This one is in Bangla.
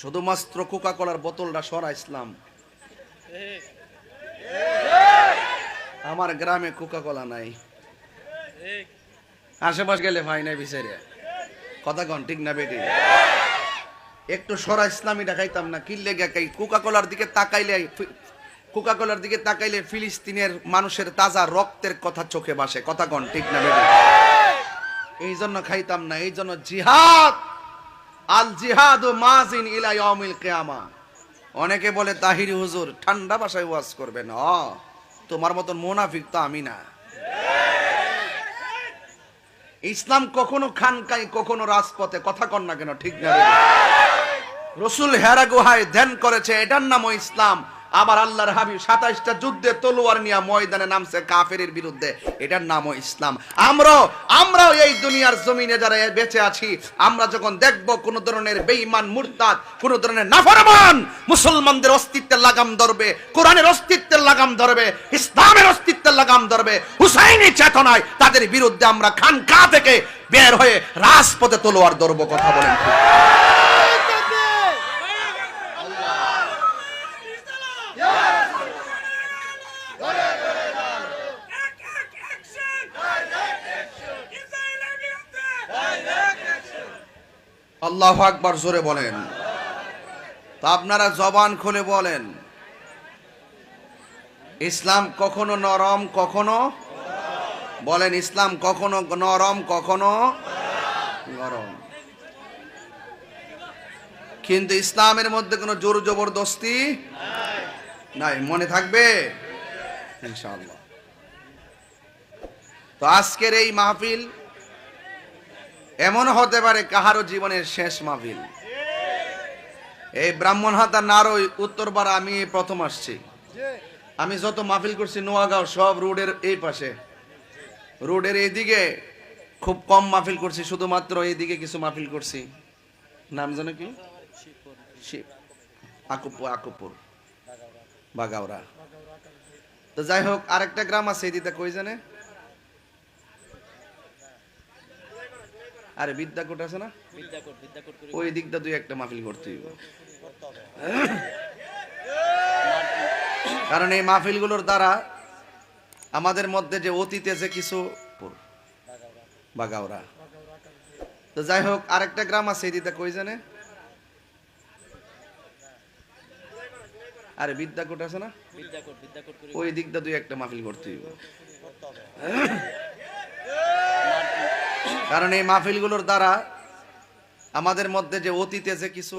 শুধুমাত্র কোকা কোলার বোতলটা সরাইছিলাম আমার গ্রামে কোকা কোলা নাই। আশেপাশ গেলে ভাই নাই বিচারে। কথা কন, ঠিক না বেটি? একটু সরা ইসলামীটা খাইতাম না কিনলে খাই কোকা কোলার দিকে তাকাইলে কোকা কোলার দিকে তাকাইলে ফিলিস্তিনের মানুষের তাজা রক্তের কথা চোখে বাসে। কথা কন, ঠিক না বেটি? এই জন্য খাইতাম না, এই জন্য জিহাদ! আল জিহাদ মাজিন ইলা ইয়াউমিল কিয়ামা। অনেকে বলে, তাহিরি হুজুর, ঠান্ডা ভাষায় ওয়াজ করবেন অ তোমার মতন মুনাফিক তো আমি না। ইসলাম কখনো খানকাই, কখনো রাজপথে। কথা কন না কেন, ঠিক না রসুল হেরা গুহায় ধ্যান করেছে, এটার নাম ইসলাম। আবার আল্লাহর হাবিব সাতাইশটা যুদ্ধে তলোয়ার নিয়ে ময়দানে নামছে কাফেরের বিরুদ্ধে। এটার নামও ইসলাম। আমরাও আমরাও এই দুনিয়ার জমিনে যারা বেঁচে আছি, আমরা যখন দেখব কোন ধরনের বেঈমান, মুরতাদ, কোন ধরনের নাফরমান মুসলমানদের অস্তিত্বের লাগাম ধরবে, কোরআনের অস্তিত্বের লাগাম ধরবে, ইসলামের অস্তিত্বের লাগাম ধরবে হুসাইনি চেতনায় তাদের বিরুদ্ধে আমরা খানকা থেকে বের হয়ে রাজপথে তলোয়ার ধরবো, কথা বলেন আল্লাহ আকবার জোরে বলেন। তা আপনারা জবান খুলে বলেন। ইসলাম কখনো নরম, কখনো বলেন ইসলাম কখনো নরম কখনো নরম কিন্তু ইসলামের মধ্যে কোনো জোর জবরদস্তি নাই, মনে থাকবে? ইনশাআল্লাহ। তো আজকের এই মাহফিল এমন হতে পারে কাহারও জীবনের শেষ মাহফিল। এই ব্রাহ্মণ হাতা নারই উত্তরপাড়া আমি প্রথম আসছি। আমি যত মাহফিল করছি, নোয়াগাঁও সব রোডের এই পাশে। রোডের এইদিকে খুব কম মাহফিল করছি, শুধুমাত্র এইদিকে কিছু মাহফিল করছি। নাম জানো কি? আকুপুর আকুপুর। বাগাওরা তো যাই হোক, আরেকটা গ্রাম আছে এদিকে কই জানে? আরে বিদ্যাকোট আছে না? ওই দিকটা তুই একটা মাহফিল করতে হইব। কারণ এই মাহফিলগুলোর দ্বারা আমাদের মধ্যে যে অতীতে যে কিছু বাগাওরা। তো যাই হোক আরেকটা গ্রাম আছে এদিকে কই জানে? আরে বিদ্যাকোট আছে না? ওই দিকটা তুই একটা মাহফিল করতে হইব। কারণ এই মাহফিলগুলোর দ্বারা আমাদের মধ্যে যে অতীতে যে কিছু